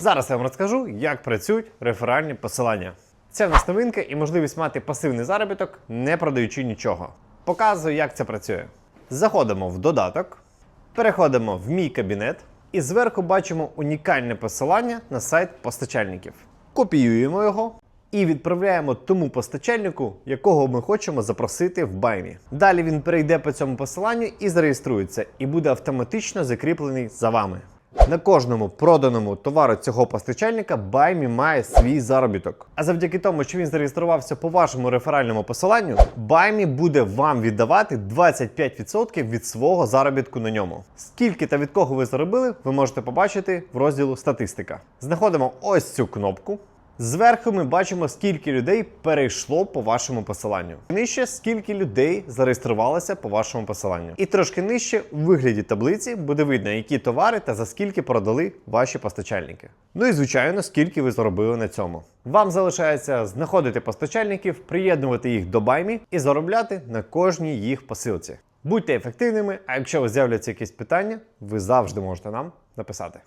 Зараз я вам розкажу, як працюють реферальні посилання. Це в нас новинка і можливість мати пасивний заробіток, не продаючи нічого. Показую, як це працює. Заходимо в додаток, переходимо в мій кабінет і зверху бачимо унікальне посилання на сайт постачальників. Копіюємо його і відправляємо тому постачальнику, якого ми хочемо запросити в баймі. Далі він перейде по цьому посиланню і зареєструється, і буде автоматично закріплений за вами. На кожному проданому товару цього постачальника Баймі має свій заробіток. А завдяки тому, що він зареєструвався по вашому реферальному посиланню, Баймі буде вам віддавати 25% від свого заробітку на ньому. Скільки та від кого ви заробили, ви можете побачити в розділу статистика. Знаходимо ось цю кнопку. Зверху ми бачимо, скільки людей перейшло по вашому посиланню. Нижче скільки людей зареєструвалося по вашому посиланню. І трошки нижче у вигляді таблиці буде видно, які товари та за скільки продали ваші постачальники. Ну і звичайно, скільки ви заробили на цьому. Вам залишається знаходити постачальників, приєднувати їх до баймі і заробляти на кожній їх посилці. Будьте ефективними, а якщо у вас з'являться якісь питання, ви завжди можете нам написати.